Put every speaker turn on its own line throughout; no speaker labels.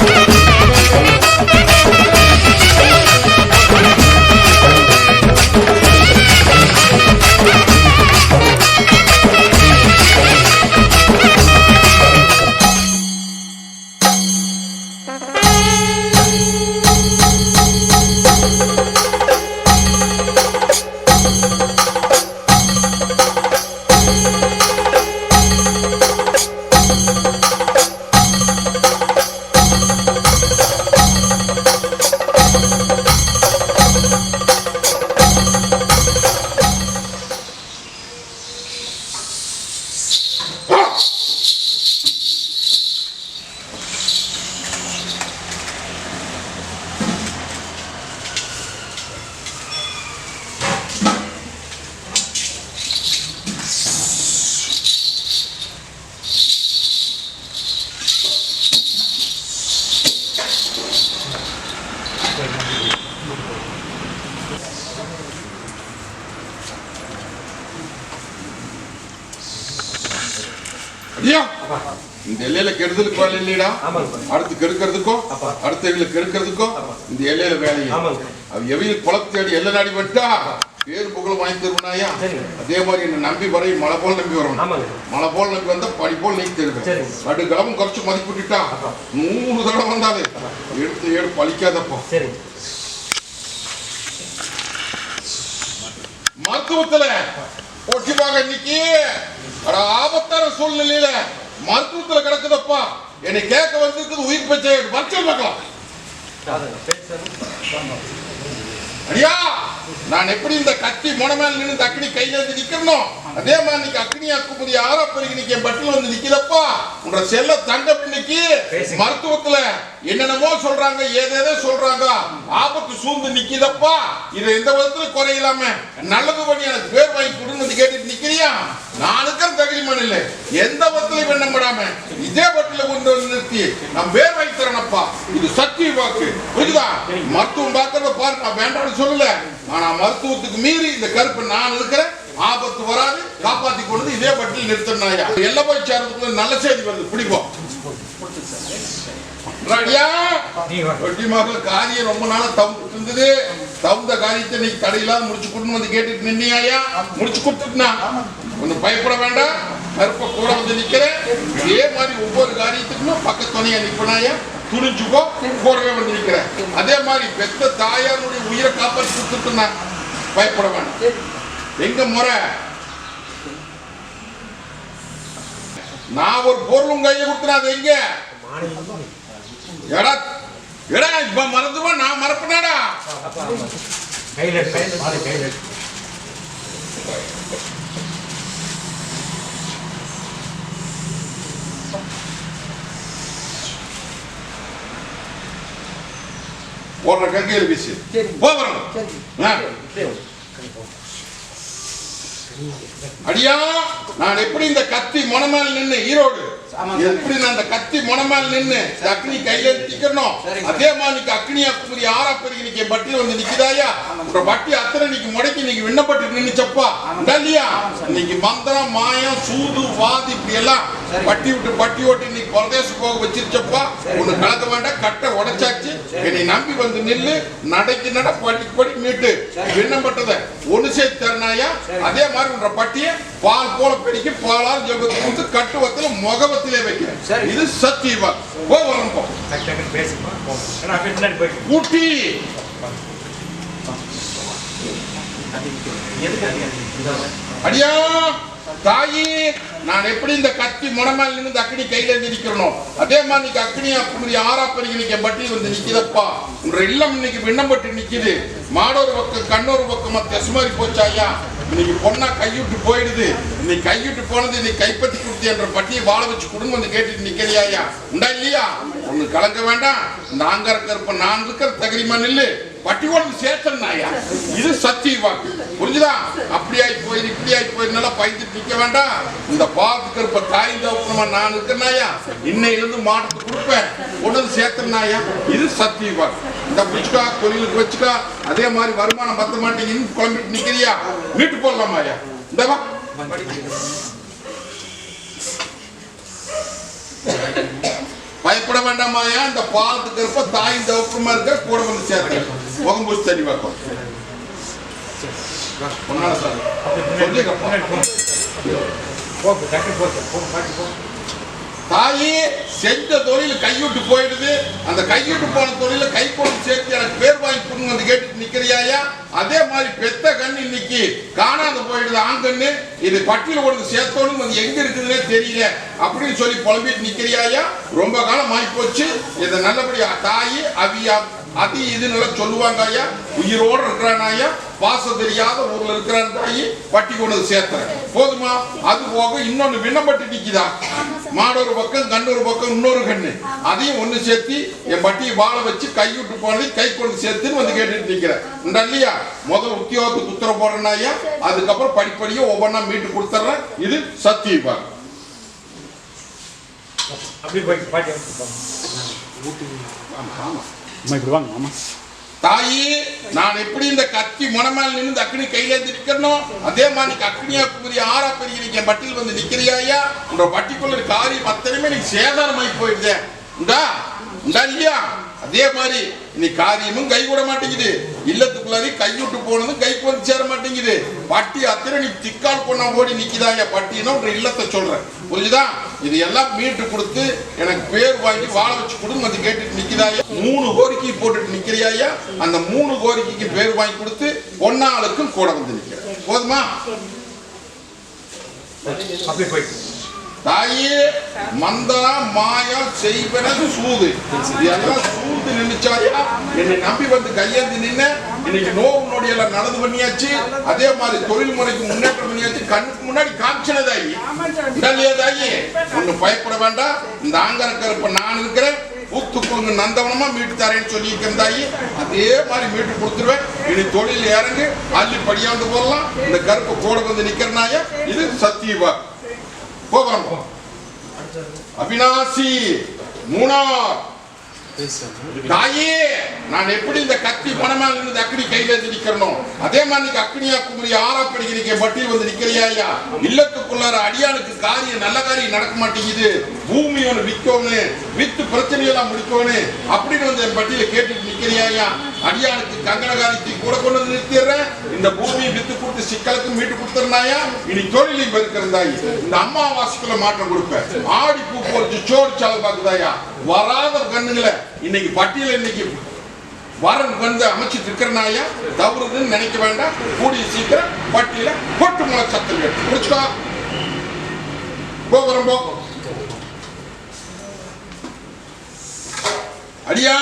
Okay. கெடுதலுக்கு இல்லையடா
ஆமாங்க.
அடுத்து கெடுக்கிறதுக்கோ
அப்பா.
அடுத்த எல்லையில கெடுக்கிறதுக்கோ இந்த எல்லையில வேலை
ஆமாங்க.
அவ எவையில் குளத்து தேடி எல்லை நாடி வந்துட்டா பேர் புகழ் வாங்கி தருவனாயா. அதே மாதிரி என்ன நம்பி வரை மழை போல் நம்பி வரணும். மழை போல் நம்பி வந்தா படி போல் நீக்கி தருவேன் கிழமும் குறைச்சு மதிப்பிட்டுட்டா நூறு தடவை வந்தாலே எடுத்து ஏடு பழிக்காதப்போ. மருத்துவத்துல ஒட்டிப்பாக இன்னைக்கு. ஆபத்தான சூழ்நிலையில மருத்துவத்துல கிடக்குதப்பா. என்னை கேட்க வந்திருக்குது உயிர் பச்சை வச்சல் பார்க்கலாம். அடியா நான் எப்படி இந்த கத்தி முனமேல நின்று தக்கடி கையில இருந்து நிக்கணும் அதே மாதிரி இன்னைக்கு அக்னியா குமுதி ஆறா பெருகி இன்னைக்கு என் பட்டியல் வந்து நிக்கிறப்பா உன்ற செல்ல தங்க இன்னைக்கு. மருத்துவத்துல என்னென்னமோ சொல்றாங்க ஏதேதோ சொல்றாங்க. ஆபத்து சூழ்ந்து நிக்குதப்பா இது எந்த விதத்துல குறையில்லாம நல்லது பண்ணி எனக்கு பேர் வாங்கி கொடுன்னு கேட்டுட்டு நிக்கிறியா? நான் இருக்கிற தகுதிமன் இல்லை. எந்த விதத்திலையும் எண்ணம் படாம இதே பட்டியல கொண்டு வந்து நிறுத்தி நான் பேர் வாங்கி தரேனப்பா. இது சத்திய வாக்கு. புரியுதா மருத்துவம் பார்க்கறத பாரு நான் வேண்டாம்னு சொல்லல. ஆனா மருத்துவத்துக்கு மீறி இந்த கருப்பு நான் இருக்கிறேன் ஆபத்து வராது காப்பாத்தி கொண்டு இதே பட்டியல் நிறுத்தினாயா எல்லாம் போய் சேர்றதுக்குள்ள நல்ல செய்தி வருது பிடிப்போம். வெட்டி மகள் காரியம் ரொம்ப நாளா தவுந்துட்டு இருந்தது. தகுந்த காரியத்தை நீ தடையில்லாம முடிச்சு கொடுன்னு வந்து கேட்டுட்டு நின்னியாயா முடிச்சு கொடுத்துட்டுனா? ஒன்னும் பயப்பட வேண்டாம். கருப்ப கூட வந்து நிக்கிறேன் இதே மாதிரி ஒவ்வொரு காரியத்துக்குமே பக்கத்து துணையா நிப்பனாயா துணிஞ்சுக்கோ கூடவே வந்து நிக்கிறேன். அதே மாதிரி பெத்த தாயாருடைய உயிரை காப்பாற்றி கொடுத்துட்டுனா பயப்பட வேண்டாம். எங்க முறை? நான் ஒரு பொருள் உங்க கையை கொடுத்துறேன் அது எங்க? எடா எடா இப்ப மறந்துவா நான் மறப்பனாடா.
கையில் கையில்
போடுற கங்கையில் வீசு.
சரி.
போகிறோம்
சரி.
அடியா நான் எப்படி இந்த கத்தி மனமால் நின்று ஈரோடு? எப்படி இந்த கத்தி முனமேல் நின்னு அக்னி கையில நிக்கணும். அதே மாதிரி அக்னியா குமரி ஆறா பெருகி என் பட்டியல் வந்து நிக்குதாயா உங்க பட்டி அத்தனை இன்னைக்கு முடக்கி இன்னைக்கு விண்ணப்பட்டு நின்னுச்சப்பா. இல்லையா. இன்னைக்கு மந்திரம் மாயம் சூது வாதி இப்படி எல்லாம். பட்டி விட்டு பட்டி ஓட்டி இன்னைக்கு பரதேசம் போக வச்சிருச்சப்பா. ஒண்ணு கலக்க வேண்டாம் கட்டை உடைச்சாச்சு என்னை நம்பி வந்து நில்லு நடைக்கு நட படிக்கு படி மீட்டு. விண்ணப்பட்டதை ஒண்ணு சேர்த்து தரணாயா. அதே மாதிரி உன்ற பட்டியை பால் போல பிடிக்க பாலால் ஜெபத்தை கட்டுவத்தில் முகவத்திலே வைக்கிறேன்.
சரி.
இது சத்தியவா போ வரும் போ
டக்கு டக்குன்னு பேசுமா போங்க ஏன்னா அப்படியே பின்னாடி போயிட்டு.
ஊட்டி! அடியா! தாயி நான் எப்படி இந்த கத்தி முனமேல் நின்று இந்த அக்னி கையில இருந்து நிக்கிறனோ அதே மாதிரி இன்னைக்கு அக்னியா குமரி ஆறா பெருகி இன்னைக்கு பட்டி வந்து நிக்குதப்பா. உன்ற இல்லம் இன்னைக்கு விண்ணப்பட்டு நிக்குது. மாடோர் பக்கம் கண்ணோர் பக்கமா தெசுமாரி போச்சாயா இன்னைக்கு பொண்ணா கைவிட்டு போயிடுது. இன்னைக்கு கைவிட்டு போனது இன்னைக்கு கைப்பற்றி கொடுத்து என்ற பட்டியை வாழ வச்சு குடும்பம் வந்து கேட்டுட்டு நிக்கலையா உண்டா இல்லையா? ஒண்ணு கலங்க வேண்டாம். நாங்க இருக்கிறப்ப நான் இருக்கிற தகுதிமா நில்லு பட்டி ஒன்று சேர்த்தன் இது சத்திய வாக்கு. புரிஞ்சுதா? அப்படி ஆகி போயிரு இப்படி ஆகி போயிருந்தால பயந்துட்டு நிக்க வேண்டாம். இந்த பாத்துக்கு இருப்ப தாய் தவப்புமா நான் இருக்கிறனாயா இன்னையிலிருந்து மாட்டுக்கு கொடுப்பேன். உடனே வந்து சேர்த்தனாயா இது சத்திய வாக்கு. தப்பிச்சுக்கா தொழிலுக்கு வச்சுக்கா. அதே மாதிரி வருமானம் பத்த மாட்டேங்குன்னு குழம்பிட்டு நிக்கிறியா? வீட்டு போடலாமாயா ஐயா? இந்தவா பயப்பட வேண்டாமாயா இந்த பாலத்துக்கு இருப்ப தாய் தவப்புமா இருக்க கூட வந்து சேர்த்து முகம் பூசி தண்ணி பார்க்கும் ஒன்னால சார். சொல்லிக்கப்பா. தாயி செஞ்ச தொழில் கைவிட்டு போயிடுது. அந்த கைவிட்டு போன தொழில கை கொண்டு சேர்த்து எனக்கு பேர் வாங்கி கொடுங்க வந்து கேட்டு நிக்கிறியாயா? அதே மாதிரி பெத்த கண் இன்னைக்கு காணாத போயிடுது ஆங்கண்ணு இது பட்டியல் கொண்டு சேர்த்தோன்னு வந்து எங்க இருக்குதுன்னே தெரியல. அப்படின்னு சொல்லி புலம்பிட்டு நிக்கிறியாயா? ரொம்ப காலம் ஆகி போச்சு இதை நல்லபடியா தாயி அவியா அது இதுன்னு சொல்லுவாங்க ஐயா. உயிரோடு இருக்கிறான் ஐயா. பாசம் தெரியாத ஊர்ல இருக்கிறான் தாயி. பட்டி கொண்டு சேர்த்துறேன் போதுமா? அது போக இன்னொன்னு விண்ணப்பட்டு நிக்குதா? மாடொரு பக்கம் கண்ணொரு பக்கம் இன்னொரு கண்ணு. அதையும் ஒண்ணு சேர்த்து என் பட்டியை வாழ வச்சு கைவிட்டு போனதை கை கொண்டு சேர்த்துன்னு வந்து கேட்டுட்டு நிக்கிறேன். உண்டா இல்லையா? முதல் உத்தியோகத்துக்கு உத்தரவு போடுறேன் ஐயா. அதுக்கப்புறம் படிப்படியா ஒவ்வொன்றா மீட்டு கொடுத்துட்றேன். இது சத்தியபா
அப்படி வந்து போங்க
அம்மா இப்படி வாங்க அம்மா.
தாயே நான் எப்படி இந்த கத்தி முனமேல் நின்று அக்னி கையிலேந்து நிக்கணும் அதே மாதிரி நீ அக்னியா குமரி ஆறா பெரிய நீங்க பட்டியல் வந்து நிக்கிறியா உங்க பட்டிக்குள்ள காரியம் அத்தனையுமே நீ சேதாரமாகி போயிடுதேன் உண்டா? உண்டா இல்லையா அதே மாதிரி நீ காரியமும் கை கூட மாட்டேங்குது. இல்லத்துக்குள்ளாரி கைவிட்டு போனதும் கைக்கு வந்து சேர மாட்டேங்குது. பட்டி அத்தனை நீ திக்கால் பொண்ணா ஓடி நிக்கிதாங்க பட்டின்னு இல்லத்தை சொல்றேன். புரிஞ்சுதா? இது எல்லாம் மீட்டு கொடுத்து எனக்கு பேர் வாங்கி வாழ வச்சு கொடுங்க வந்து கேட்டுட்டு நிக்கிறாயா மூணு கோரிக்கை போட்டுட்டு நிக்கிறியாயா? அந்த மூணு கோரிக்கைக்கு பேர் வாங்கி கொடுத்து பொன்னாளுக்கும் கூட வந்து நிக்கிறேன். போதுமா?
அப்படி போயிட்டு.
தாயே மந்தனா மாயா செய்வன சூது. இதெல்லாம் சூது நின்னுச்சாயா? என்னை நம்பி வந்து கையேந்தி நின்ன. இன்னைக்கு நோவு நொடியெல்லாம் நடந்து பண்ணியாச்சு. அதே மாதிரி தொழில் முறைக்கு முன்னேற்றம் பண்ணியாச்சு. கண்ணுக்கு முன்னாடி காமிச்சனதாயி இல்லையா தாயி. ஒன்னும் பயப்பட வேண்டாம். இந்த ஆங்கரக்கருப்ப நான் இருக்கிறேன். பூத்துக்குங்க நந்தவனமா மீட்டு தரேன்னு சொல்லியிருக்கேன் தாயி. அதே மாதிரி மீட்டு கொடுத்துருவேன். இனி தொழில் இறங்கு. அள்ளி படியாந்து போடலாம். இந்த கருப்பை கூட வந்து நிக்கிறனாயா? இது சத்தியவா. போகிறோம் அவினாசி மூணார் தாயே நான் எப்படி இந்த கத்தி பணமாக இருந்து அக்னி கையில இருந்து நிக்கிறனோ? அதே மாதிரி நீங்க அக்னியா குமரி ஆறா படிக்கிறீங்க பட்டியல் வந்து நிக்கிறியா இல்லத்துக்குள்ளார அடியானுக்கு காரியம் நல்ல காரியம் நடக்க மாட்டேங்குது. பூமி ஒன்று விற்கோன்னு வித்து பிரச்சனையெல்லாம் முடிக்கோன்னு அப்படின்னு வந்து என் பட்டியல கேட்டுட்டு நிக்கிறியா அடியானுக்கு கங்கணகாரியத்தை கூட கொண்டு வந்து நிறுத்திடுறேன் இந்த பூமியை வித்து கொடுத்து சிக்கலுக்கு மீட்டு கொடுத்துருந்தாயா இனி தொழிலையும் பெருக்கிறந்தாயி இந்த அம்மாவாசைக்குள்ள மாற்றம் கொடுப்பேன். ஆடி பூ போட்டு சோறு சாலை பார்க்குதாயா? வராத கண்ணுங்களை இன்னைக்கு பட்டியல இன்னைக்கு வரன் வந்து அமைச்சிட்டு இருக்கிறனாயா தவறுதுன்னு நினைக்க வேண்டாம். கூடிய சீக்கிரம் பட்டியல கொட்டு முளை சத்தம் கேட்டு. முடிச்சுக்கோ போகிறோம் போ. அடியா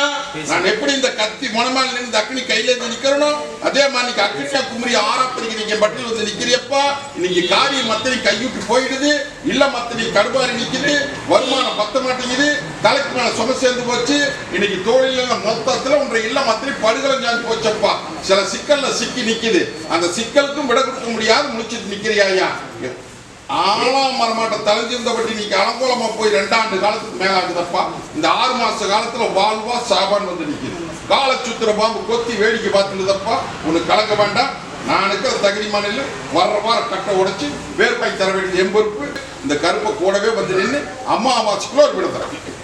நான் எப்படி இந்த கத்தி மனமால் நின்று அக்னி கையில இருந்து நிக்கிறனோ அதே மாதிரி நீங்க அக்னியா குமரி ஆறா நீங்க பட்டியல் வந்து நிக்கிறியப்பா இன்னைக்கு காரியம் மத்தனை கைவிட்டு போயிடுது இல்ல மத்தனை கடுபாரி நிக்குது வருமானம் பத்த மாட்டேங்குது தலைக்கு மேல சும சேர்ந்து போச்சு. இன்னைக்கு தொழில மொத்தத்துல உன்ற இல்ல மத்தனை படுகலம் சாஞ்சு போச்சப்பா. சில சிக்கல்ல சிக்கி நிக்குது. அந்த சிக்கலுக்கும் விட கொடுக்க முடியாது முடிச்சிட்டு நிக்கிறியா ஆறாம் மரமாட்ட தலைஞ்சிருந்தபடி நீ அலங்கோலமா போய் ரெண்டாண்டு காலத்துக்கு மேல ஆகுதப்பா இந்த ஆறு மாச காலத்துல வாழ்வா சாபான் வந்து நிக்குது. கால சுத்துற பாம்பு கொத்தி வேடிக்கை பார்த்துருதப்பா உனக்கு கலக்க வேண்டாம். நான் இருக்கிற தகுதி மாநில வர்ற வாரம் கட்டை உடைச்சு வேர்பாய் தர வேண்டியது எம்பொறுப்பு இந்த கருப்பை கூடவே வந்து நின்று அம்மாவாசைக்குள்ள ஒரு விட தரேன்.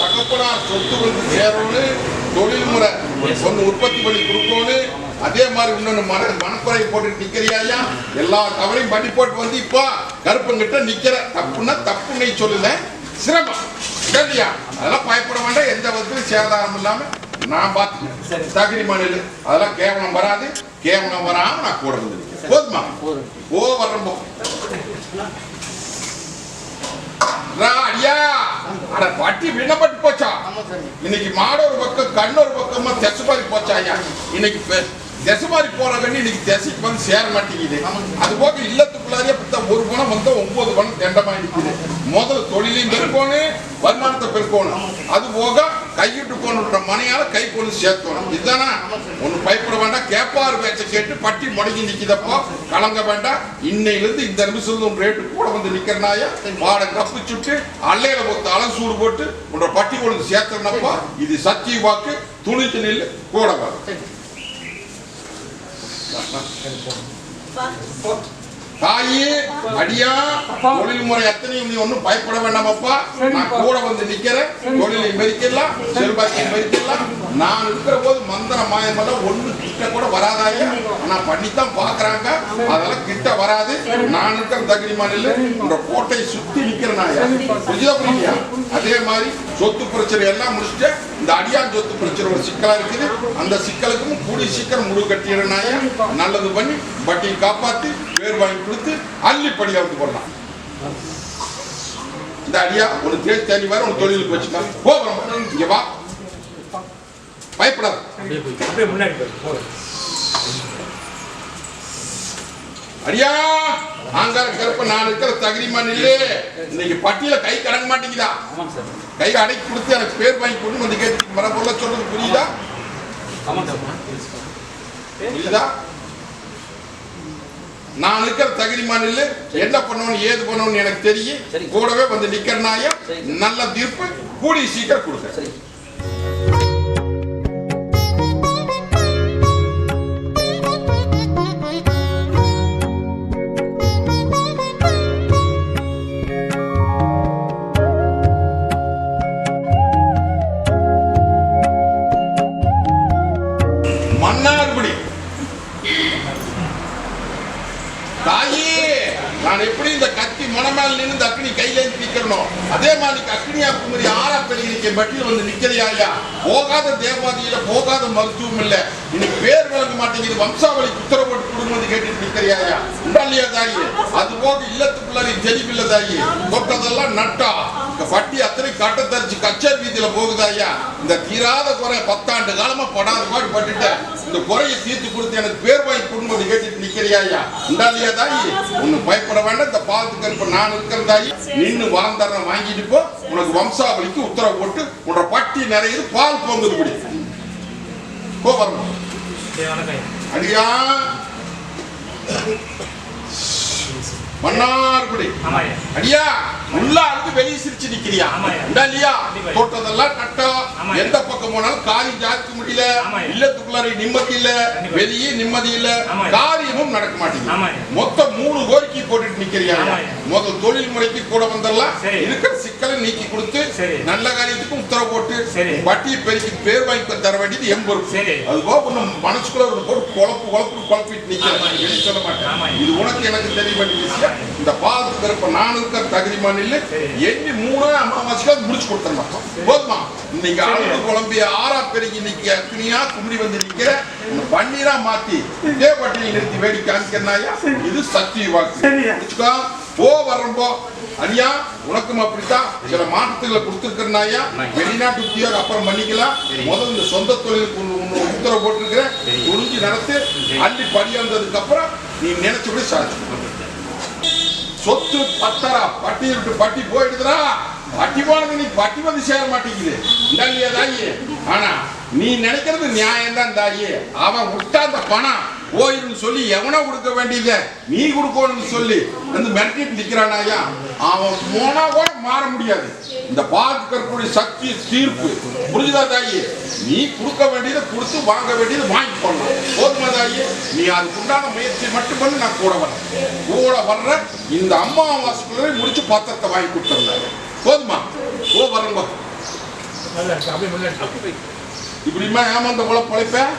தகப்பனார் சொத்து வந்து சேரணும் தொழில் முறை. ஒன்று உற்பத்தி பண்ணி கொடுக்கணும் அதே மாதிரி இன்னொன்று மன மனக்குறை போட்டு நிக்கிறியாயா எல்லா கவலையும் பண்ணி போட்டு வந்து இப்போ கருப்பங்கிட்ட நிக்கிற. தப்புன்னா தப்பு நீ சொல்லல. சிரமம். சரியா? அதெல்லாம் பயப்பட வேண்டாம். எந்த விதத்திலும் சேதாரம் இல்லாம நான் பார்த்துக்கிறேன் தகுதி மாநில அதெல்லாம் கேவலம் வராது. கேவலம் வராம நான் கூட வந்து. போதுமா? ஓ வர்றோம் போ. ரா, ஐயா அட பட்டி விண்ணப்பட்டு போச்சா? இன்னைக்கு மாடு ஒரு பக்கம் கண்ணு ஒரு பக்கமா தெசு மாதிரி போச்சா ஐயா இன்னைக்கு திசை மாதிரி கண்ணி இன்னைக்கு திசைக்கு வந்து சேர மாட்டேங்குது. அது போக இல்லத்துக்குள்ளாரியே பார்த்தா ஒரு பணம் வந்து ஒன்பது பணம் தெண்டமா இருக்குது முதல்ல தொழிலையும் பெருக்கணும் வருமானத்தை பெருக்கணும் அது போக கையிட்டு போன மனையால கை கொண்டு சேர்க்கணும் இதுதானா? ஒண்ணு பயப்பட வேண்டாம். கேப்பார் பேச்சை கேட்டு பட்டி முடங்கி நிக்குதப்போ கலங்க வேண்டாம். இன்னையிலிருந்து இந்த நிமிஷம் உன் ரேட்டு கூட வந்து நிக்கிறனாயா? வாட கப்பு சுட்டு அல்லையில பொத்து அலசூடு போட்டு உன்னோட பட்டி கொண்டு சேர்த்தனப்பா இது சத்திய வாக்கு. துணிச்சு நில்லு கூட வரும் Fuck. தாயி அடியா தொழில் முறை அத்தனையும் நீ ஒன்றும் பயப்பட வேண்டாமப்பா நான் கூட வந்து நிக்கிறேன். தொழிலை மெரிக்கலாம் செல்வாக்கை மெரிக்கலாம் நான் இருக்கிற போது மந்திர மாயமெல்லாம் ஒண்ணு கிட்ட கூட வராதாயா நான் பண்ணித்தான் பாக்குறாங்க. அதெல்லாம் கிட்ட வராது. நான் இருக்கிற தகுதி மாநில. இந்த கோட்டையை சுத்தி நிக்கிறேன் நாயா புரியுதா புரியலையா அதே மாதிரி சொத்து பிரச்சனை எல்லாம் முடிச்சுட்டு இந்த அடியான் சொத்து பிரச்சனை ஒரு சிக்கலா இருக்குது. அந்த சிக்கலுக்கும் கூடிய சீக்கிரம் முடிவு கட்டிடுறாங்க நல்லது பண்ணி வட்டியை காப்பாத்தி பேர் வாங்கி கொடுத்து அள்ளி படியா வந்து போடலாம். இந்த அடியா ஒரு தேடி தேடி வர ஒரு தொழிலுக்கு வச்சுக்கா. போகிறோம் இங்க வா. பயப்படாத. அடியா ஆங்கார கருப்ப நான் இருக்கிற தகுதிமா நில்லு இன்னைக்கு பட்டியல கை கடங்க மாட்டேங்குதா? கை அடக்கி கொடுத்து எனக்கு பேர் வாங்கி கொண்டு வந்து கேட்டு வர பொருள சொல்றது புரியுதா? புரியுதா? நான் இருக்கிற தகுதி மாநில என்ன பண்ணணும் ஏது பண்ணணும்னு எனக்கு தெரியும். கூடவே வந்து நிக்கிறனாய. நல்ல தீர்ப்பு கூடி சீக்கிரம் கொடுக்க நான் எப்படி இந்த கத்தி மனமேல் நின்று இந்த அக்னி கையிலேந்து நிக்கிறனோ அதே மாதிரி அக்னியா குமரி ஆறா பெரிய மட்டியில் வந்து நிக்கிறியா ஐயா போகாத தேவாதியில போகாத மருத்துவம் இல்ல. இனி பேர் வழங்க மாட்டேங்குது. வம்சாவளி உத்தரவு போட்டு குடும்பம் கேட்டுட்டு நிக்கிறியா ஐயா உண்டா இல்லையா தாயி? அது போக இல்லத்துக்குள்ள நீ தெளிவில்ல தாயி? தொட்டதெல்லாம் நட்டா? இந்த பட்டி அத்தனை கட்ட தரிச்சு கச்சேரி வீதியில போகுதா ஐயா? இந்த தீராத குறை பத்தாண்டு காலமா படாத பாடு பட்டுட்டேன். இந்த குறையை தீர்த்து கொடுத்து எனக்கு பேர் வாங்கி குடும்பம் கேட்டுட்டு நிக்கிறியா ஐயா? உண்டா இல்லையா தாயி? ஒண்ணு பயப்பட வேண்டாம். இந்த பாலத்துக்கு இப்ப நான் இருக்கிற தாயி. நின்னு வளர்ந்தர வாங்கிட்டு போ. உனக்கு வம்சாவளிக்கு உத்தரவு போட்டு உன்னோட பட்டி நிறைய பால் பொங்குது குடி. போ வரணும். அடியா. மன்னார்குடி அடியா உள்ள அழுது வெளியே சிரிச்சு நிக்கிறியா இல்லையா நட்டம்
ஆமாய்யா.
எந்த பக்கம் போனாலும் காரியம் ஜாக்க முடியல. இல்லத்துக்குள்ளார நிம்மதி இல்ல. வெளியே நிம்மதி இல்ல. காரியமும் நடக்க மாட்டேங்குது. மொத்தம் மூணு கோரிக்கை போட்டுட்டு நிக்கிறியா. முதல் தொழில் முறைக்கு கூட வந்தெல்லாம். இருக்கிற சிக்கலை நீக்கி கொடுத்து
சரி.
நல்ல காரியத்துக்கும் உத்தரவு போட்டு வட்டியை பெருக்கி பேர் வாங்கி தர வேண்டியது எம் பொறுப்பு
சரி.
அது போக ஒன்னும் மனசுக்குள்ள ஒரு போட்டு குழப்பு குழப்பு குழப்பிட்டு நிக்கிறேன் சொல்ல மாட்டேன். இது உனக்கு எனக்கு தெரிய வேண்டிய விஷயம். இந்த பாதத்துக்கு இருப்ப நான் இருக்கிற தகுதி மாநில
சரி.
எண்ணி மூணு அமாவாசைக்கு முடிச்சு கொடுத்துடலாம் போதுமா? இன்னைக்கு அழுது குழம்பிய ஆறா பெருகி இன்னைக்கு அக்னியா குமரி வந்து உன்னை பன்னீரா மாத்தி இதே பட்டியல் நிறுத்தி வேடி காமிக்கிறனாயா இது சத்திய வாக்கு? போ வரம்போ அடியா உனக்கும் அப்படித்தான். சில மாற்றத்துகளை கொடுத்துருக்கிறனாயா வெளிநாட்டு உத்தியோகம் அப்புறம் பண்ணிக்கலாம். முதல்ல இந்த சொந்த தொழிலுக்கு ஒண்ணு- ஒண்ணு உத்தரவு போட்டிருக்கிறேன். துணிஞ்சு நடத்து. அள்ளி படி வந்ததுக்கு அப்புறம் நீ நினைச்சபடி சாதிச்சு சொத்து பத்தரா பட்டி விட்டு பட்டி போயிடுதுடா. பட்டி போனது நீ பட்டி வந்து சேர மாட்டேங்குது. இந்த இல்லையா தாயி? ஆனா நீ நினைக்கிறது நியாயம் தான் தாயி. அவன் விட்டா அந்த பணம். போயிருந்து சொல்லி எவனோ கொடுக்க வேண்டியத நீ கொடுக்கணும்னு சொல்லி வந்து மிரட்டிட்டு நிக்கிறானாயா அவன் போனா கூட மாற முடியாது. இந்த பார்த்து இருக்கக்கூடிய சக்தி தீர்ப்பு. புரிஞ்சுதா தாயி? நீ கொடுக்க வேண்டியதை கொடுத்து வாங்க வேண்டியதை வாங்கி போடலாம் போதுமா தாயி? நீ அதுக்குண்டான முயற்சி மட்டும் பண்ணி நான் கூட வரேன். கூட வர்ற இந்த அம்மாவாசைக்குள்ளே முடிச்சு பத்திரத்தை வாங்கி கொடுத்துருந்தாங்க போதுமா? ஓ வரேங்க இப்படிமா ஏமாந்த போல பழைப்பேன்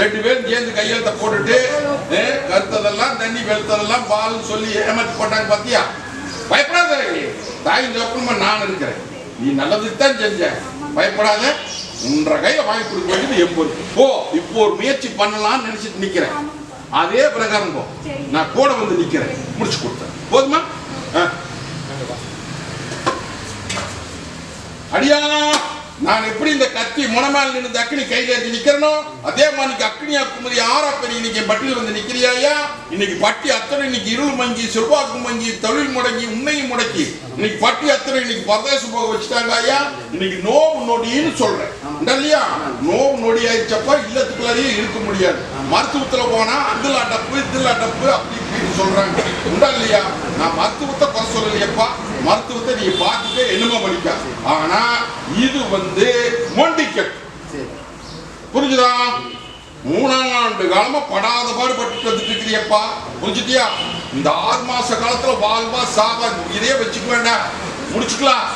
ரெண்டு பேரும் சேர்ந்து கையெழுத்த போட்டுட்டு கருத்ததெல்லாம் தண்ணி வெளுத்ததெல்லாம் பால் சொல்லி ஏமாத்தி போட்டாங்க பாத்தியா? பயப்படாத தாய் ஜோப்பமா நான் இருக்கிறேன். நீ நல்லதுக்கு தான் செஞ்ச. பயப்படாத உன்ற கையில வாங்கி கொடுக்க வேண்டியது எம்பது போ இப்போ ஒரு முயற்சி பண்ணலாம்னு நினைச்சிட்டு நிக்கிறேன். அதே பிரகாரம் போ. நான் கூட வந்து நிக்கிறேன். முடிச்சு கொடுத்தேன். போதுமா? அடியா! நான் எப்படி இந்த கத்தி முனமேல் நின்று அக்னி கையில ஏந்தி நிக்கிறனோ அதே மாதிரி இன்னைக்கு அக்னியா குமரி ஆறா பெரிய இன்னைக்கு பட்டியல் வந்து நிக்கிறியாயா இன்னைக்கு பட்டி அத்தனை இன்னைக்கு இருள் மங்கி செல்வாக்கு மங்கி தொழில் முடங்கி உண்மையும் முடக்கி. இன்னைக்கு பட்டி அத்தனை இன்னைக்கு பரதேசம் போக வச்சுட்டாங்க ஐயா. இன்னைக்கு நோவு நொடின்னு சொல்றேன். இல்லையா? நோவு நொடி ஆயிடுச்சப்பா இல்லத்துக்குள்ளாரையே இருக்க முடியாது. மருத்துவத்துல போனா அதுல டப்பு இதுல டப்பு அப்படி இப்படின்னு சொல்றாங்க. உண்டா இல்லையா? நான் மருத்துவத்தை குறை சொல்லலையப்பா. மருத்துவத்தை நீ பார்த்துட்டு என்னமோ பண்ணிக்க ஆனா இது வந்து மொண்டிக்கட் புரிஞ்சுதா? மூணாண்டு காலமா படாத பாடு பட்டு வந்துட்டு இருக்கிறியப்பா புரிஞ்சுட்டியா? இந்த ஆறு மாச காலத்துல வாழ்வா சாவா இதே வச்சுக்க வேண்டாம் முடிச்சுக்கலாம்.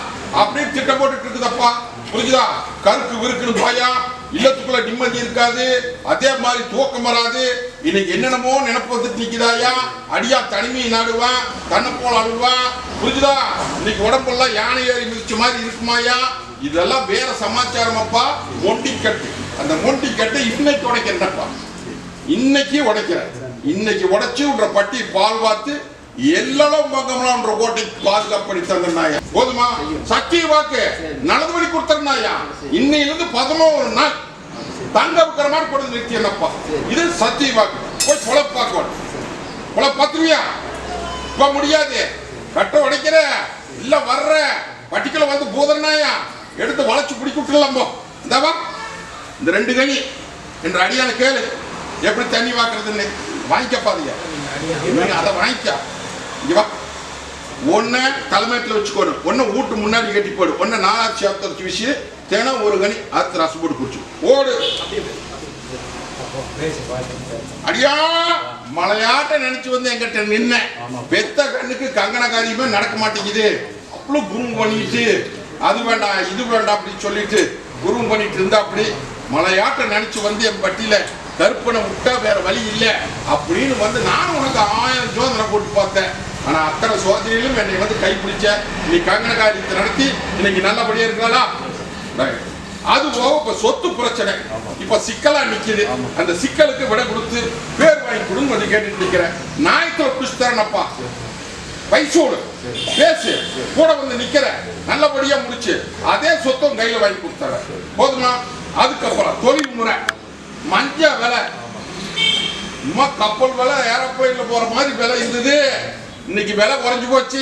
அப்படின்னு திட்டம் போட்டுட்டு இருக்குதப்பா. புரிஞ்சுதா? கருக்கு விருக்குன்னு பயம் இல்லத்துக்குள்ள நிம்மதி இருக்காது அதே மாதிரி தூக்கம் வராது. இன்னைக்கு என்னென்னமோ நினைப்பு வந்துட்டு நிற்கிறாயா? அடியா தனிமையை நாடுவான் தன்னை போல அழுவான் புரிஞ்சுதா? இன்னைக்கு உடம்பெல்லாம் யானை ஏறி மிதிச்ச மாதிரி இருக்குமாயா இதெல்லாம் வேற சமாச்சாரம் அப்பா மொண்டி கட்டு அந்த மொண்டி கட்டை இன்னைக்கு உடைக்கிறப்பா இன்னைக்கு உடைக்கிறேன். இன்னைக்கு உடைச்சு விடுற பட்டி பால் பார்த்து எல்லாம் பங்கம்லான்ற கோட்டை பாதுகாப்படி தந்தனாயா போதுமா? சக்தியை வாக்கு. நல்லதுபடி கொடுத்தனாயா இன்னையிலிருந்து பதினோரு நாள் தங்க வைக்கிற மாதிரி கொடுத்து நிறுத்தி என்னப்பா? இது சத்திய வாக்கு. போய் கொலை பார்க்கணும் கொலை பார்த்துருவியா இப்ப முடியாது. கட்ட உடைக்கிற. இல்ல வர்ற. பட்டிக்கல வந்து பூதனாயா எடுத்து வளைச்சு பிடிக்க விட்டுலாம் போ. இந்தாவா. இந்த ரெண்டு கனி. என்ற அடியான கேளு. எப்படி தண்ணி வாக்குறதுன்னு? வாங்கிக்கப்பாதீங்க அதை வாங்கிக்க. இங்க வா. ஒன்ன தலைமையத்தில் வச்சுக்கோணும். ஒன்னு வீட்டு முன்னாடி கட்டி போடு. ஒன்னு நாலாச்சு ஆப்தரிச்சு வீசி தினம் ஒரு கனி அறுத்து ரசம் போட்டு குடிச்சு. ஓடு. அடியா மலையாட்ட நினைச்சு வந்து எங்கிட்ட நின்ன. பெத்த கண்ணுக்கு கங்கண காரியமே நடக்க மாட்டேங்குது. அவ்வளவு குருங்க பண்ணிட்டு அது வேண்டாம் இது வேண்டாம் அப்படின்னு சொல்லிட்டு குருங்க பண்ணிட்டு இருந்தா அப்படி மலையாட்ட நினைச்சு வந்து என் பட்டியில கருப்பனை விட்டா வேற வழி இல்ல. அப்படின்னு வந்து நானும் உனக்கு ஆயிரம் ஜோதனை போட்டு பார்த்தேன். ஆனா அத்தனை சோதனையிலும் என்னை வந்து கைப்பிடிச்ச நீ கங்கன காரியத்தை நடத்தி இன்னைக்கு நல்லபடியா இருக்கிறாளா? அது போக இப்ப சொத்து பிரச்சனை. இப்ப சிக்கலா நிக்குது. அந்த சிக்கலுக்கு விட கொடுத்து பேர் வாங்கி கொடுன்னு வந்து கேட்டுட்டு நிக்கிறேன். நாயத்துல புடிச்சு தரேனப்பா வயசோடு பேசு. கூட வந்து நிக்கிற நல்லபடியா முடிச்சு. அதே சொத்தும் கையில வாங்கி கொடுத்துறேன். போதுமா? அதுக்கப்புறம் தொழில் முறை. மஞ்ச விலை. சும்மா கப்பல் விலை ஏரோப்ளைன்ல போற மாதிரி விலை இருந்தது. இன்னைக்கு விலை குறைஞ்சு போச்சு.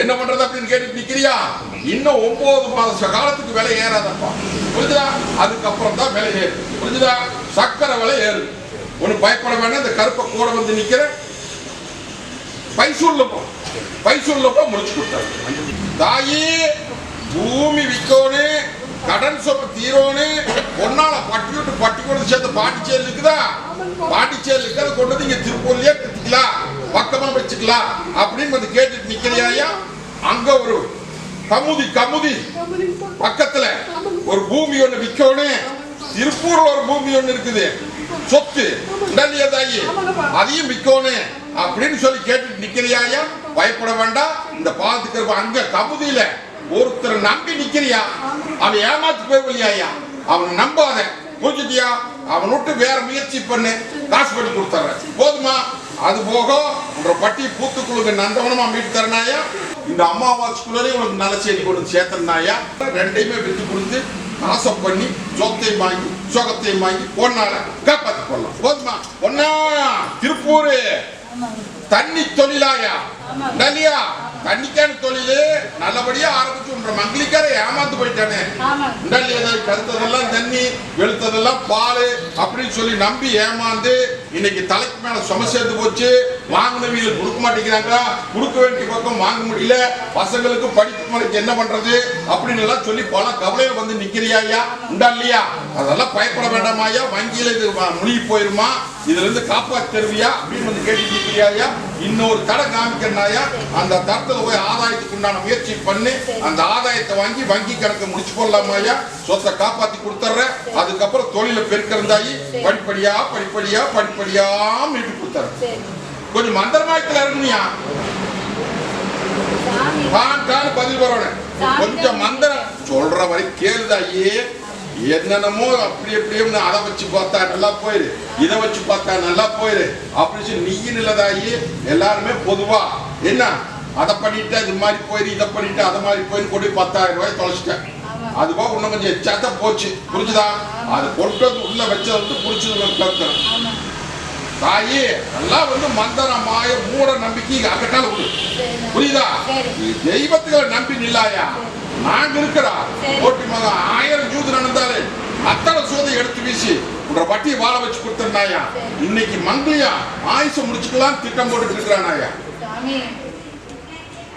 என்ன பண்றது அப்படின்னு கேட்டு நிக்கிறியா? இன்னும் ஒன்பது மாத காலத்துக்கு விலை ஏறாதப்பா. புரிஞ்சுதா? அதுக்கப்புறம் தான் விலை ஏறு புரிஞ்சுதா? சக்கரை விலை ஏறு ஒண்ணு பயப்பட வேண்டாம். இந்த கருப்பை கூட வந்து நிக்கிற பைசூர்லப்போ பைசூர்லப்போ முடிச்சு கொடுத்தாரு. தாயி பூமி விற்கோனு கடன் சொப்ப தீரோன்னு ஒன்னால பட்டி விட்டு பட்டி கொண்டு சேர்த்து பாட்டிச்சேல் இருக்குதா? பாட்டிச்சேல் இருக்கிறத கொண்டு வந்து இங்க திருப்பூர்லயே கத்துக்கலாம் பக்கமா வச்சுக்கலாம் அப்படின்னு வந்து கேட்டுட்டு நிக்கிறியா அங்க ஒரு கமுதி கமுதி. பக்கத்துல ஒரு பூமி ஒண்ணு விற்கணும் திருப்பூர்ல ஒரு பூமி ஒண்ணு இருக்குது. சொத்து இல்லையா தாயி அதையும் விற்கணும் அப்படின்னு சொல்லி கேட்டுட்டு நிக்கிறியா பயப்பட வேண்டாம். இந்த பாத்துக்கிற அங்க கமுதியில ஒருத்தர் நம்பி நிக்கிறியா? அவன் ஏமாத்து போய்வில்லையா அவன் நம்பாத. புரிஞ்சுட்டியா அவன் விட்டு வேற முயற்சி பண்ணு. காசு பண்ணி கொடுத்துறேன் போதுமா? அது போக உன்ற பட்டி பூத்துக்குழுங்க நந்தவனமா மீட்டு தரனாயா இந்த அம்மாவாசைக்குள்ளே உனக்கு நல்ல செய்தி கொண்டு சேர்த்தனாயா ரெண்டையுமே விட்டு கொடுத்து நாசம் பண்ணி சொத்தையும் வாங்கி சொகத்தையும் வாங்கி ஒன்னால காப்பாத்தி கொள்ளலாம். போதுமா? ஒன்னா திருப்பூர். தண்ணி தொழிலாயா? இல்லையா தண்ணிக்கான தொழிலு நல்லபடியா ஆரம்பிச்சு உன்ற மங்களிக்கார ஏமாந்து போயிட்டானே. கருத்ததெல்லாம் தண்ணி வெளுத்ததெல்லாம் பால் அப்படின்னு சொல்லி நம்பி ஏமாந்து இன்னைக்கு தலைக்கு மேல சும சேர்ந்து போச்சு. வாங்கினவங்களுக்கு கொடுக்க மாட்டேங்கிறாங்க கொடுக்க வேண்டிய பக்கம் வாங்க முடியல. பசங்களுக்கு படிப்பு முறைக்கு என்ன பண்றது? அப்படின்னு எல்லாம் சொல்லி பல கவலையில வந்து நிக்கிறியா ஐயா? உண்டா இல்லையா? அதெல்லாம் பயப்பட வேண்டாமாயா வங்கியில இது முழுகி போயிருமா? இதுல இருந்து காப்பாத்தி தருவியா? அப்படின்னு வந்து கேட்டு நிக்கிறியா இன்னொரு தடை காமிக்கிறனாயா அந்த தரத்துல போய் ஆதாயத்துக்கு உண்டான முயற்சி பண்ணி. அந்த ஆதாயத்தை வாங்கி வங்கி கணக்கு முடிச்சு போடலாமாயா சொத்தை காப்பாத்தி கொடுத்துட்றேன். அதுக்கப்புறம் தொழில பெருக்கிறந்தாயி படிப்படியா படிப்படியா படிப்படியா மீட்டு கொடுத்துறேன் கொஞ்சம் மந்திரமாயத்துல இருக்கணியா தான் தான் பதில் வரணும் கொஞ்சம் மந்திரம் சொல்ற வரை கேளுதாயே என்னென்னமோ அப்படி எப்படியும் அதை வச்சு பார்த்தா நல்லா போயிரு. இதை வச்சு பார்த்தா நல்லா போயிரு. அப்படி சொல்லி நீயும் இல்லதாயி எல்லாருமே பொதுவா. என்ன? அதை பண்ணிட்டு இது மாதிரி போயிரு இதை பண்ணிட்டு அதை மாதிரி போயிரு கொண்டு பத்தாயிரம் ரூபாய் தொலைச்சிட்டேன். அது போக இன்னும் கொஞ்சம் எச்சாத்த போச்சு. புரிஞ்சுதா? அது கொண்டு வந்து உள்ள வச்சதை வந்து புடிச்சது கருத்துறேன் தாயி எல்லாம் வந்து மந்திரம் மாய மூட நம்பிக்கை அகட்டால விடு புரியுதா? தெய்வத்துகளை நம்பி நில்லாயா? நாங்க இருக்கிறா. ஓட்டி மகன் ஆயிரம் ஜூது நடந்தாலே அத்தனை சோதை எடுத்து வீசி உன்ற வட்டியை வாழ வச்சு கொடுத்துருந்தாயா?
சரி.
இன்னைக்கு மங்கிலியா ஆயுச முடிச்சுக்கலாம் திட்டம் போட்டு இருக்கிறானாயா?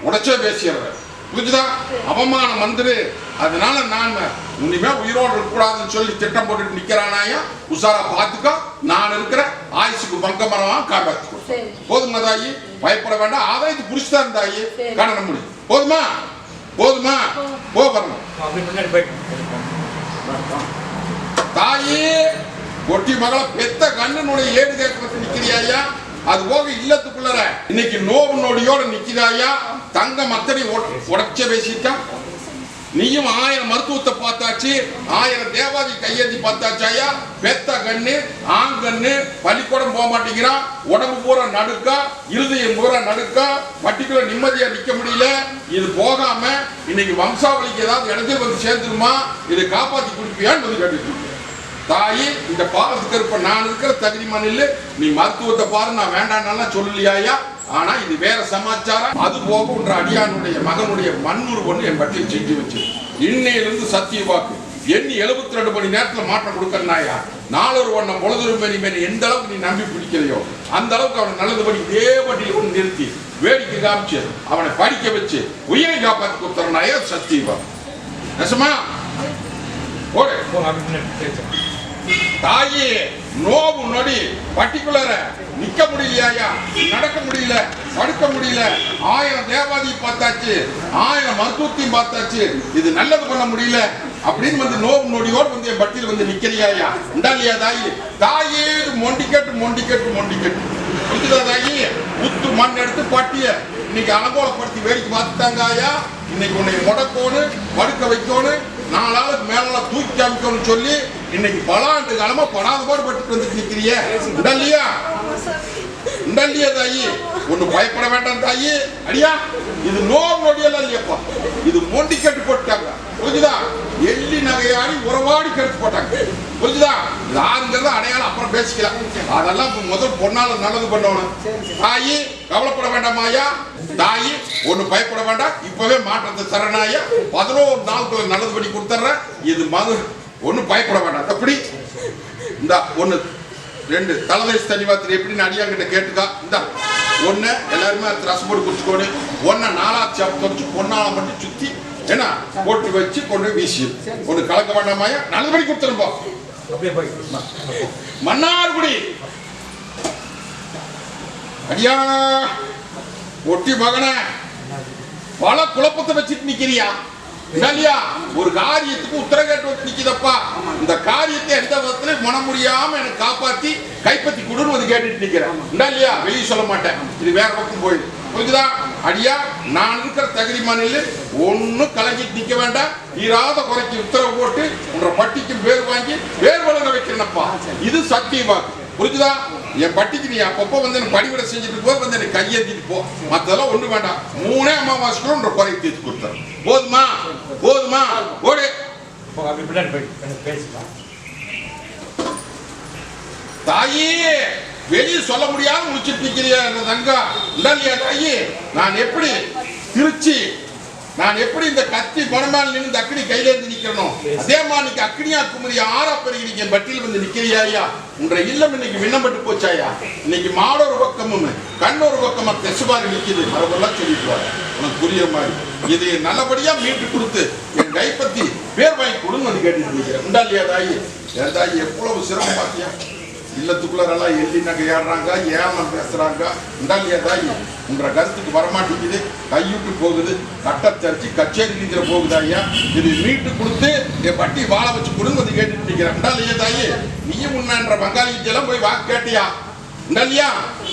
உடைச்சே பேசிடுற புரிஞ்சுதா? அவமானம் வந்துரு அதனால நான் இனிமே உயிரோடு இருக்கக்கூடாதுன்னு சொல்லி திட்டம் போட்டுட்டு நிக்கிறானாயா உஷாரா பார்த்துக்கோ. நான் இருக்கிற ஆயுசுக்கு பங்கமரமா காப்பாத்துக்கோ.
சரி.
போதுமா தாயி? பயப்பட வேண்டாம். ஆதாயத்து புடிச்சுதான் இருந்தாயி?
சரி.
காண முடியும் போதுமா? போதுமா? போ தாயி ஒட்டி மகளை பெத்த கண்ணனுடைய ஏடு கேட்கறது நிக்கிறியாயா அது போக இல்லத்துக்குள்ளற. இன்னைக்கு நோவு நொடியோட நிக்கிறாயா தங்க மத்தடி உடச்ச பேசிட்டா நீயும் ஆயிரம் மருத்துவத்தை பார்த்தாச்சு ஆயிரம் தேவாதி கையேந்தி பார்த்தாச்சாயா பெத்த கண்ணு ஆண் கண்ணு பள்ளிக்கூடம் போக மாட்டேங்கிறான். உடம்பு பூரா நடுக்கா இருதயம் பூரா நடுக்கா. பட்டிக்குள்ள நிம்மதியா நிக்க முடியல. இது போகாம இன்னைக்கு வம்சாவளிக்கு ஏதாவது இடத்துல வந்து சேர்ந்துருமா? இதை காப்பாத்தி கொடுப்பியான்னு வந்து கேட்டுட்டு தாயே இந்த பாலத்துக்கு இருப்ப நான் இருக்கிற தகுதி மண்ணில் நீ மருத்துவத்தை பாரு நான் வேண்டாம்னாலாம் சொல்லலையா ஆனா இது வேற சமாச்சாரம். அது போக உன்ற அடியானுடைய மகனுடைய மண்ணூர் ஒன்று என் பட்டியல் செஞ்சு வச்சு இன்னையிலிருந்து சத்திய வாக்கு. எண்ணி எழுபத்தி ரெண்டு மணி நேரத்துல மாற்றம் கொடுக்கறனாயா? நாலொரு வண்ணம் பொழுதொரு மணி மணி எந்த அளவுக்கு நீ நம்பி பிடிக்கலையோ அந்த அளவுக்கு அவனை நல்லதுபடி இதே பட்டியல் கொண்டு நிறுத்தி வேடிக்கை காமிச்சு அவனை படிக்க வச்சு உயிரை காப்பாத்தி கொடுத்தறனாயா சத்தியவா நெசமா? ஓடு தாயி நோவு நொடி பர்டிகுலர நிக்க முடியலையா? நடக்க முடியல படுக்க முடியல. ஆயிரம் தேவாதி பார்த்தாச்சு ஆயிரம் மருத்துவத்தையும் பார்த்தாச்சு. இது நல்லது பண்ண முடியல. அப்படின்னு வந்து நோவு நொடியோடு வந்து என் பட்டியல் வந்து நிக்கிறியாயா? உண்டா இல்லையா தாயி? தாயே மொண்டிக்கட்டு மொண்டிக்கட்டு மொண்டிக்கட்டு புரிஞ்சுதா தாயி? உத்து மண் எடுத்து பட்டிய இன்னைக்கு அலங்கோலப்படுத்தி வேடிக்கை பார்த்துட்டாங்க ஆயா இன்னைக்கு உன்னை முடக்கோன்னு படுக்க வைக்கணும் நாலாளுக்கு மேலால தூக்கி காமிக்கணும்னு சொல்லி இன்னைக்கு பல ஆண்டு காலமா படாத பாடுபட்டு வந்துட்டு நிக்கிறிய உடல்லையா? இல்லையா தாயி. ஒண்ணு பயப்பட வேண்டாம் தாயி. அடியா? இது நோம் நொடியெல்லாம் இல்லையப்பா. இது மொண்டி கட்டு போட்டாங்க புரிஞ்சுதா? எள்ளி நகையாடி உறவாடி கெடுத்து போட்டாங்க. புரிஞ்சுதா? இது அடையாளம் அப்புறம் பேசிக்கலாம். அதெல்லாம் முதல் பொண்ணால நல்லது பண்ணணும். தாயி கவலைப்பட வேண்டாமாயா தாயி ஒண்ணு பயப்பட வேண்டாம். இப்பவே மாற்றத்தை தரனாயா பதினோரு நாளுக்குள்ள நல்லது பண்ணி கொடுத்துட்றேன். இது மது ஒண்ணு பயப்பட வேண்டாம். எப்படி இந்த ஒண்ணு. ரெண்டு. தலதேசி தண்ணி வாத்திரி எப்படின்னு அடியாங்கிட்ட கேட்டுக்கா? இந்த. ஒண்ணு எல்லாருமே ரசம் போட்டு குடிச்சுக்கோடு ஒன்ன நாலாவது சாப்பிட்டு வச்சு பொன்னால மட்டும் சுத்தி என்ன போட்டு வச்சு கொண்டு போய் வீசி. ஒண்ணு கலக்க வேண்டாமாயா நல்லபடி கொடுத்துருப்போ
அப்படியே போய்.
மன்னார்குடி. அடியா. ஒட்டி மகனே. பல குழப்பத்தை வச்சுட்டு நிக்கிறியா? இல்லையா ஒரு காரியத்துக்கு உத்தர கேட்டு வச்சு நிக்குதப்பா. இந்த காரியத்தை எந்த விதத்துல மனம் முடியாம எனக்கு காப்பாத்தி கைப்பத்தி கொடுன்னு வந்து கேட்டுட்டு நிக்கிறேன். இல்லையா வெளியே சொல்ல மாட்டேன். இது வேற பக்கம் போயிடு. புரிஞ்சுதா? அடியா நான் இருக்கிற தகுதி மாநில ஒன்னும் கலங்கிட்டு நிக்க வேண்டாம். இராத குறைக்கு உத்தரவு போட்டு உன்ற பட்டிக்கும் பேர் வாங்கி வேர் வழங்க வைக்கிறேனப்பா. இது சத்திய புரிஞ்சுதா? என் பட்டிக்கு நீ அப்பப்போ வந்து எனக்கு படிவிட செஞ்சுட்டு போ வந்து எனக்கு கையேந்திட்டு போ. மத்ததெல்லாம் ஒண்ணு வேண்டாம். மூணே அமாவாசைக்குள்ள உன்ற குறை தீர்த்து கொடுத்தாரு போதுமா? போதுமா? ஓடு.
அப்படி பேசலாம்
தாயி வெளியே சொல்ல முடியாம முடிச்சிட்டு நிக்கிறியா இந்த தங்கா இல்லையா தாயி? நான் எப்படி திருச்சி நான் எப்படி இந்த கத்தி குணமால் நின்று அக்னி கையில இருந்து நிக்கிறனும் அதே மாதிரி அக்னியா குமரி ஆறா பெருகி நீங்க பட்டியல் வந்து நிக்கிறியா ஐயா? உன்ற இல்லம் இன்னைக்கு விண்ணப்பட்டு போச்சாயா இன்னைக்கு மாடொரு பக்கமும் கண்ணொரு பக்கமா தெசுபாரி நிக்குது மரபெல்லாம் சொல்லிட்டு உனக்கு புரிய மாதிரி. இது நல்லபடியா மீட்டு கொடுத்து என் கைப்பத்தி பேர் வாங்கி கொடுங்கன்னு கேட்டு நினைக்கிறேன் உண்டா இல்லையா தாயி? என் தாயி எவ்வளவு சிரமம் பாத்தியா இல்லத்துக்குள்ளாரெல்லாம் எள்ளி நகையாடுறாங்க ஏமம் பேசுறாங்க. இந்தாலியா தாயி உன்ற கருத்துக்கு வரமாட்டேங்குது. கையுட்டு போகுது. கட்டத்தரிச்சு கச்சேரி நீங்கிற போகுது ஐயா. இது மீட்டு கொடுத்து என் பட்டி வாழ வச்சு கொடுங்க வந்து கேட்டுட்டு நிற்கிறேன் இந்தாலியா தாயி நீயும் உண்ணான்ற பங்காளிகிட்டெல்லாம் போய் வாக்கு கேட்டியா? இந்தாலியா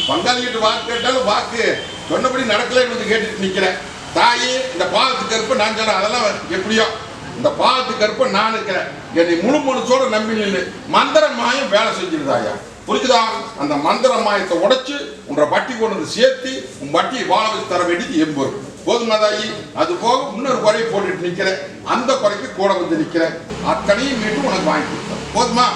பங்காளிகிட்ட வாக்கு கேட்டாலும் வாக்கு. சொன்னபடி நடக்கலன்னு வந்து கேட்டுட்டு நிற்கிறேன் தாயி இந்த பாலத்துக்கு கருப்பு நான் சொன்னேன். அதெல்லாம் எப்படியோ இந்த பாலத்துக்கு கருப்ப நான் இருக்கிறேன். என்னை முழு மனசோட நம்பி நின்று மந்திர மாயம் வேலை செஞ்சிருந்தாயா புரிஞ்சுதா? அந்த மந்திர மாயத்தை உடைச்சு உன்ற பட்டி கொண்டு வந்து சேர்த்து உன் பட்டியை வாழ வச்சு தர வேண்டியது எம்பது போதுமாதாயி அது போக இன்னொரு குறையை போட்டுட்டு நிற்கிறேன் அந்த குறைக்கு கூட வந்து நிற்கிறேன் அத்தனையும் மீண்டும் உனக்கு வாங்கி கொடுத்தேன். போதுமா?